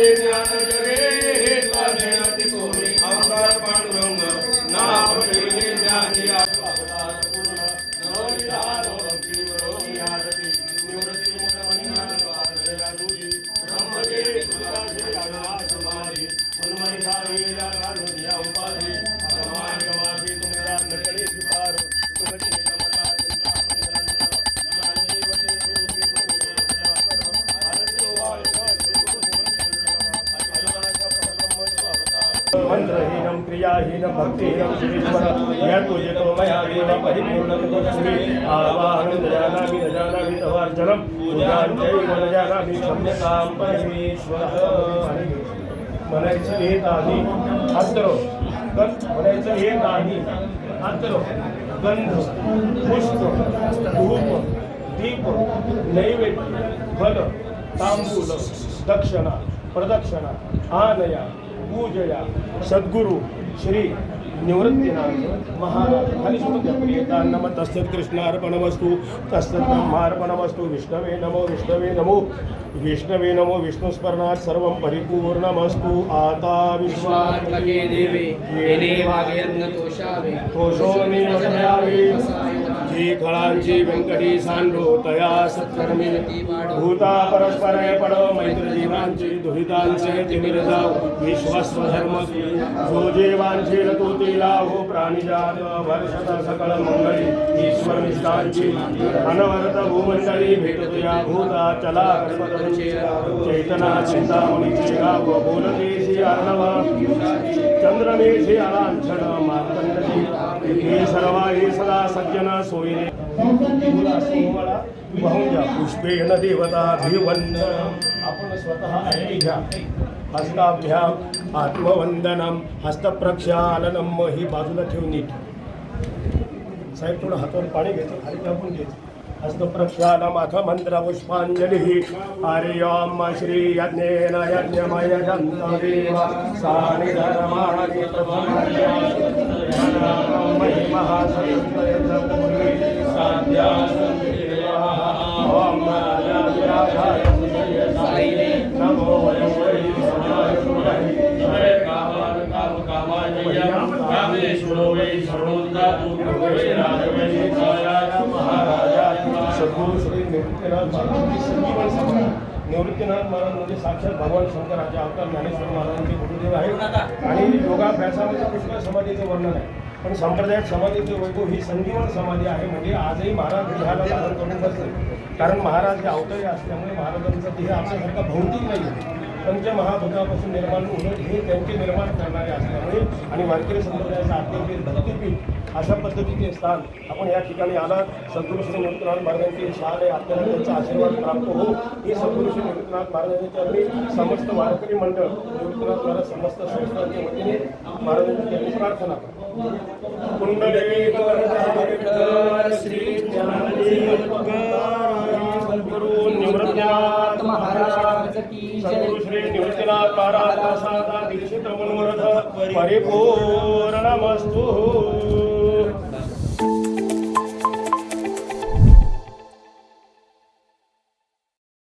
Hare Rama मन्त्रहीनं क्रियाहीनं भक्तिहीनं श्रीश्वर यत्पूजितो यतो मया देव परिपूर्णतोऽस्मि आवाहनं न जानामि न जानामि तवार्चनं पूजां चैव न जानामि क्षम्यतां परमेश्वरः म्हणायचं येत आधी हातरो म्हणायचं येत आधी हातरो गंध पुष्प धूप दीप नैवेद्य फल तांबूल दक्षिणा। प्रदक्षिणा आनया पूजया सद्गुरु श्री निवृत्तीनाथ महाराज तस्सत् कृष्णार्पणमस्तु तस्सत् ब्रह्मार्पणमस्तु विष्णवे नमो विष्णवे नमो विष्णवे नमो विष्णुस्मरणात् सर्वं परिपूर्णमस्तु आता विश्वात्मके देवे येने तोषावे जी व्यंकटी सांडो तया सत्कर्मी। भूता परस्परे पडो मैत्र जीवांची दुहितांचे तिमिर जाऊ विश्वस्वधर्म जो जीवांची तो तिला हो प्राणीजात वर्षत सकळ मंगळी ईश्वर निष्ठांची अनवरत भूमंडळी भेटतो या भूता चला चैतना चिंतामणीचे गाव बोलतेशी अर्णवा। चंद्रमेशी अलांछन मार्तंडजी हे सर्वा हे सदा सज्जन वाहून घ्या पुष्पेण देवता भिवंद आपण स्वतः आरती घ्या. हस्ताभ्याम आत्मवंदनम हस्तप्रक्षालनम ही बाजूला ठेवून नीट. साहेब थोडं हातावर पाणी घ्यायचं खाली टाकून घ्यायचं. हस्तप्रक्षालमाथ मंत्र पुष्पांजली. हरिओम श्री यज्ञेन यज्ञमय जन्तदेव कामेश्वरो वै सर्वोदातु महाराजा सद्गुरु श्री निवृत्तीनाथ महाराज निवृत्तीनाथ महाराज म्हणजे साक्षात भगवान शंकराचे अवतार ज्ञानेश्वर महाराजांचे गुरुदेव आहेत. आणि योगाभ्यासामध्ये पुष्कळ समाधीचं वर्णन आहे. पण संप्रदायात समाधीचे वैभव ही संजीवन समाधी आहे. म्हणजे आजही महाराज देहाला धारण करून बसले. कारण महाराज हे अवतरी असल्यामुळे महाराजांचा देह आपल्यासारखा भौतिक नाही आहे पंचमहाभूतापासून निर्माण उलट हे त्यांचे निर्माण करणारे असल्यामुळे आणि वारकरी संप्रदायाचं अत्यंत भक्तिपीठ अशा पद्धतीचे स्थान आपण या ठिकाणी आला सद्गुरुश्री निवृत्तनाथ शाळे आपल्याला त्यांचा आशीर्वाद प्राप्त हो. हे सद्गुरुश्री निवृत्तनाथ महाराजांच्या चरणी समस्त वारकरी मंडळ निवृत्तनाथ महाराज समस्त संस्थांच्या वतीने महाराजांची त्यांनी प्रार्थना कुंडली श्री सद्गुरू निवृत्तनाथ महाराज सद्गुरु श्री निवृत्तीनाथ महाराज प्रसादा दीक्षित मनोरथ परिपूर्णमस्तु